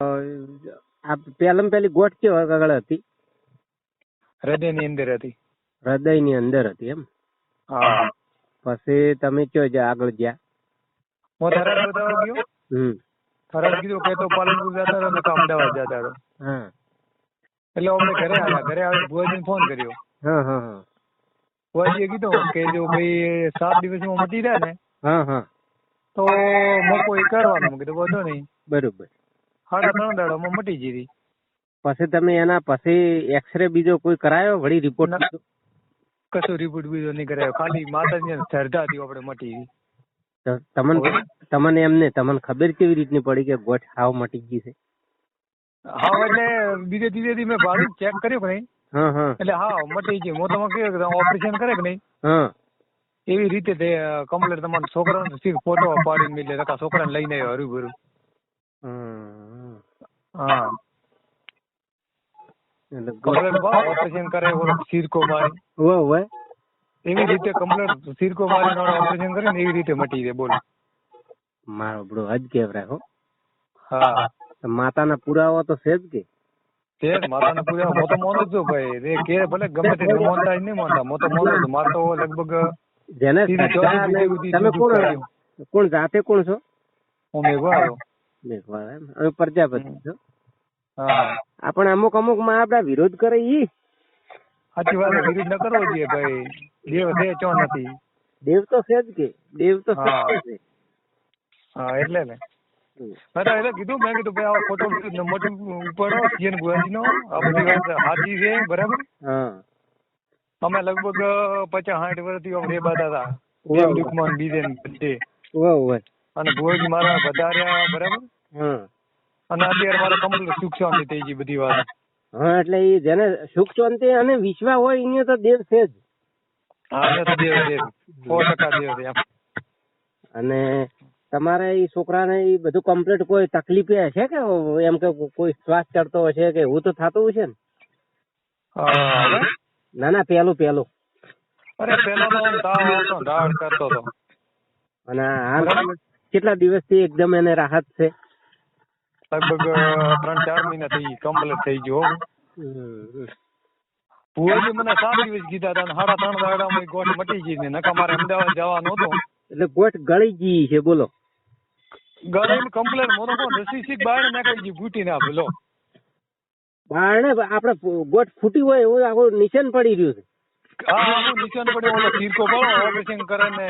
પહેલામાં પહેલી ગોઠ કેવા આગળ હતી. હૃદયની અંદર હતી. હૃદયની અંદર હતી એમ? હા. પછી તમે કયો જ્યાં આગળ ગયા હું થરાદ બતાવવા ગયો? હમ. થરાદ કીધું કે તો પાલનપુર જતા ને તો અમદાવાદ જતા રહો હા. એટલે અમે ઘરે આવ્યા. ઘરે આવી ભુવાજીને ફોન કર્યો. હા હા હા. ભુવાજીએ કીધું કે જો ભાઈ સાત દિવસમાં મટી જાય ને હા હા. તો મોકો એ કરવાનો. કીધું વાંધો નહીં. બરોબર. સાડા ત્રણ દાડામાં મટી જીધી પછી તમે એના પછી એક્સરે બીજો કોઈ કરાયો? વળી રિપોર્ટ કશું રિપોર્ટ બીજો નહીં કરાયો. ખાલી માતાજીને શ્રદ્ધા હતી આપણે મટી ગઈ. તમને તમને એમને તમને ખબર કેવી રીતની પડી કે ગોઠ હાવ મટી ગઈ છે? હા એટલે બીજે ત્રીજે દી મેં ભાડું ચેક કર્યું કે નહીં? એટલે હા મટી ગઈ. હું તમને કહ્યું કે ઓપરેશન કરે કે નહીં? હા. એવી રીતે તે કમ્પ્લેટ તમારા છોકરાનો સીધ ફોટો પાડીને નકા છોકરાને લઈને આવ્યો હરું હમ. હા. એટલે કમ્પ્લેટ ઓપરેશન કરે સિરકો મારી. હોય હોય. એવી રીતે કમ્પ્લેટ સિરકો મારીને ઓપરેશન કરે ને એવી રીતે મટી જાય બોલો. મારો બડો હજ કેવરાય હો. હા. તો માતાના પુરાવા તો છે જ કે. તે માતાને પૂરા હું મોનો જ ભાઈ. રે કે ભલે ગમે તે મોનતા નહીં મોનતા હું તો મોનો મારે તો લગભગ જેને તમે કોણ કોણ જાતે કોણ છો? હું મેઘવા હતો એમ. પ્રજાપતિ છો. હા. આપણે અમુક અમુકમાં આપડા વિરોધ કરે ઈ. સાચી વાત વિરોધ ન કરવો જોઈએ ભાઈ. દેવ છે ચો નથી દેવ તો છે જ કે દેવ તો છે હા. એટલે ને. મેં એને કીધું મેં કીધું ભાઈ આ ફોટો મોટું ઉપાડો સીએન ભુવાજીનો આ બધી વાત સાચી છે બરાબર? હા. અમે લગભગ પચાસ સાઠ વર્ષથી આમ રેબાતા હતા. દુઃખમાં બીજે ને અને ભોજ મારા વધાર્યા બરાબર? હા. અને અત્યારે મારે કમ્પ્લીટ સુખ શાંતિ થઈ ગઈ બધી વાત હા એટલે એ જેને સુખ શાંતિ અને વિશ્વા હોય એને તો દેવ છે જ. હા એટલે તો દેવ દેવ. સો ટકા દેવ છે એમ. અને તમારે એ છોકરાને એ બધું કમ્પ્લીટ કોઈ તકલીફ એ છે કે એમ કે કોઈ શ્વાસ ચડતો હશે કે એવું તો થતું હશે ને? ના ના પેલું પેલું. અરે પેલો તો તાવ ઢાળ કરતો હતો. અને હાલ કેટલા દિવસથી એકદમ એને રાહત છે? લગભગ ત્રણ ચાર મહિના થઈ કમ્પ્લીટ થઈ ગયો. ભુવાજી મને સાત દિવસ કીધા હતા સાડા ત્રણ દાડામાં ગોઠ મટી ગઈ ને નકા મારે અમદાવાદ જવાનું હતું. એટલે ગોઠ ગળી ગઈ છે બોલો. ગળાની કમ્પ્લેન મોનો કોણ રસી સીક બહાર નાખી ગઈ ફૂટી ના બોલો બારણે આપણે ગોઠ ફૂટી હોય એવું આખું નિશાન પડી રહ્યું છે. હા આખું નિશાન પડ્યો ઓલો તીરકો પડો ઓપરેશન કરે ને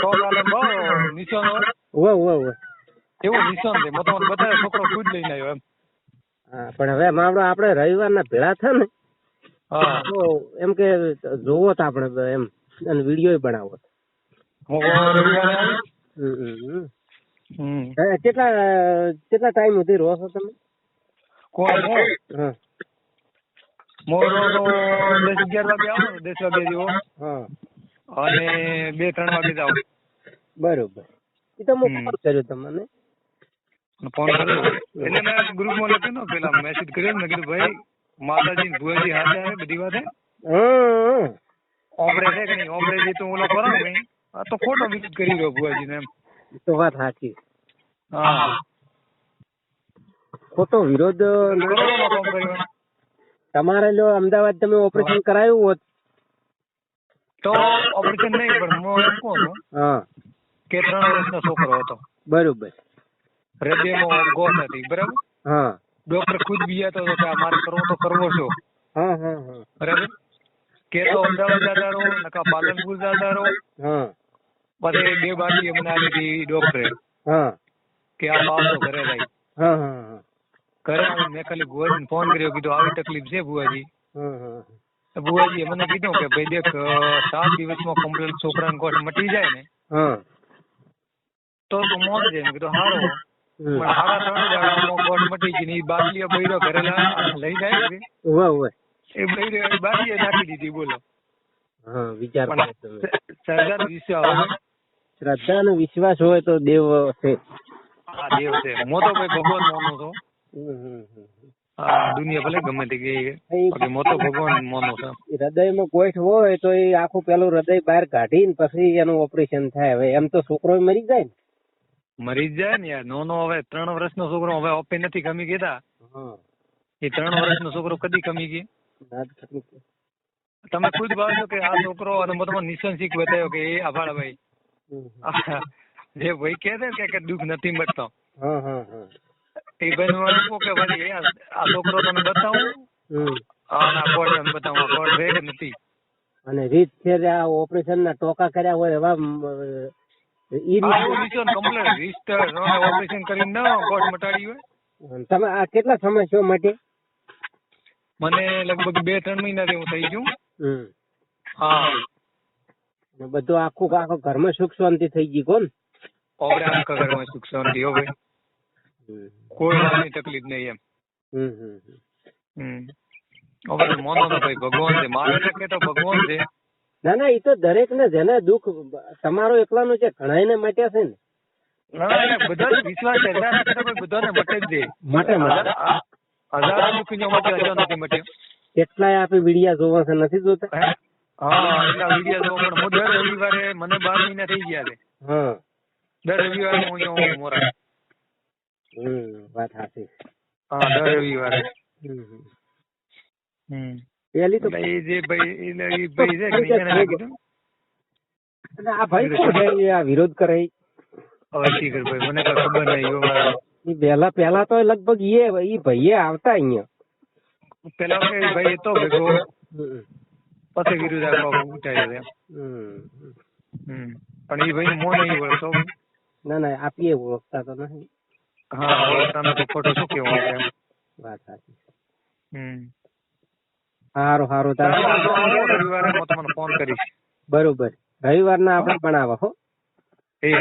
સો ગાલે બહુ નિશાન હોય હોય હોય હોય એવું નિશાન છે. મતલબ બધા છોકરો ખુદ લઈને આવ્યો એમ. પણ હવે મામલો આપણે રવિવારના ભેળા થાય ને હા. તો એમ કે જોવો તો આપણે એમ અને વીડિયો બનાવો. કેટલા કેટલા ટાઈમ સુધી રહો છો તમે? કોણ હું? મોરો તો દસ અગિયાર વાગે આવો દસ વાગે જેવો. અને બે ત્રણ વાગે જાવ બરોબર. એ તો મેં ફોન કર્યો તમને. ફોન કર્યો. એટલે મેં ગ્રુપમાં લખ્યું ને પેલા મેસેજ કર્યો ને મેં કીધું ભાઈ માતાજી ને ભુવાજી હાજર આવે બધી વાતે? હા ઓપરે છે કે નહીં? ઓપરે જે તો ઓલો કરો ને આ તો ફોટો વિઝિટ કરી રહ્યો ભુવાજી ને એમ તો વાત સાચી. હા. ખોટો વિરોધ. તમારે જો અમદાવાદ તમે ઓપરેશન કરાયું હોત. તો ઓપરેશન નહીં પણ હું એમ કહું હા. કે ત્રણ વર્ષનો છોકરો હતો. બરોબર. હૃદયમાં અડગો નથી બરાબર? હા. ડોક્ટર ખુદ બીજાતો હતો કે આ મારે કરવો તો કરવો છો. હા હા હા. બરાબર? કે તો અમદાવાદ જતા રહો નકા પાલનપુર જતા રહો. હા. પછી બે બાકી અમને આવી હતી ડોક્ટરે. હા. કે આ પાવતો ઘરે રહી. હા હા હા. ઘરે મેં ખાલી ભુવાજીને ફોન કર્યો કીધું આવી તકલીફ છે ભુવાજી. હા ભુવાજીએ મને કીધું કે ભાઈ દેખ સાત દિવસમાં કમ્પ્લીટ છોકરાને કોટ મટી જાય ને હા. તો તું મોન જાય. મેં કીધું હારો. પણ સાડા ત્રણ દાડામાં કોટ મટી ગઈ ને ઈ બાટલીઓ બૈરો ઘરે લઈ જાય છે. ઉવા ઉવા એ બૈરો એ નાખી દીધી બોલો. હા વિચાર કરો પણ તમે. સ- સરદાર વિશ્વાસ હોય. શ્રદ્ધા નો વિશ્વાસ હોય તો દેવ છે આ દેવ છે હું તો ભાઈ ભગવાન માનું છું. દુનિયા ભલે ગમે તે ગઈ હું તો ભગવાન માનું છું. હૃદયમાં ગોઠ હોય તો એ આખું પેલું હૃદય બહાર કાઢીને પછી એનું ઓપરેશન થાય. હવે એમ તો છોકરો મરી જાય ને. મરી જાય ને યાર. નો નો હવે ત્રણ વર્ષનો છોકરો હવે ઓપે નથી કમી કીધા. એ ત્રણ વર્ષનો છોકરો કદી કમી ગઈ ગયા. તમે ખુદ ભાવશો કે આ છોકરો અને હું નિશન શીખ બતાવ્યો કે એ હમ, હમ. જે ભાઈ કહે છે કે દુઃખ નથી હા એ ભાઈ નું અનુભવ કે ભાઈ આ છોકરો તને બતાવું? અને આ કોડ તને બતાવું. આ કોડ નથી. અને રીત છે આ ઓપરેશન ના ટોકા કર્યા હોય એવા આ ઓપરેશન કરીને મટાડી હોય. તમે કેટલા સમય છો માટે? મને લગભગ બે ત્રણ મહિનાથી હું થઈ ગયું. હા. બધું આખું આખો ઘરમાં સુખ શાંતિ થઈ ગઈ કોણ? આખા ઘરમાં સુખ શાંતિ હો ભાઈ. કોઈ તકલીફ નહીં એમ. હમ હમ હમ. હવે મોનો ભાઈ ભગવાન છે. મારે કે તો ભગવાન છે. ના ના એ તો દરેક ને જેને દુઃખ તમારો એકલાનો છે ઘણા માટે છે ને. ના ના બધાને વિશ્વાસ છે હજાર ટકા તો ભાઈ બધાને મટે જ મટે, મટે. હજાર- હજાર દુઃખીઓ માટે હજાર નથી મટ્યો. કેટલાય આપે વિડિયા જોવા છે નથી જોતા? હા? એટલા વીડિયો જોવા પણ હું દર રવિવારે મને બાર મહિના થઈ ગયા છે. હા. દર રવિવારે હું અહીંયા મોરા. હમ વાત સાચી. હા દર રવિવારે. હમ. હમ. હમ પેલી તો એટલે એ જે ભાઈ એ ભાઈ છે કે એને કીધું અને આ ભાઈ કોણ છે? આ વિરોધ કરે ઈ? હવે શી ભાઈ? મને કઈ ખબર નહીં એવો મારો ઈ પહેલા પહેલા તો લગભગ એ ભાઈએ આવતા અહીંયા. પેલા ભાઈ તો ભેગો. પછી ઉઠાયો છે હમ. હમ. પણ એ ભાઈ મો નહીં વળતો ના ના આપીએ ઓળખતા તો નહીં હા ઓળખતા નથી ખોટો શું કેવું એમ. વાત સાચી. હમ. સારું સારું તારે રવિવારે હું તમને ફોન કરીશ. બરોબર. રવિવારના આપણે બનાવો હો. એ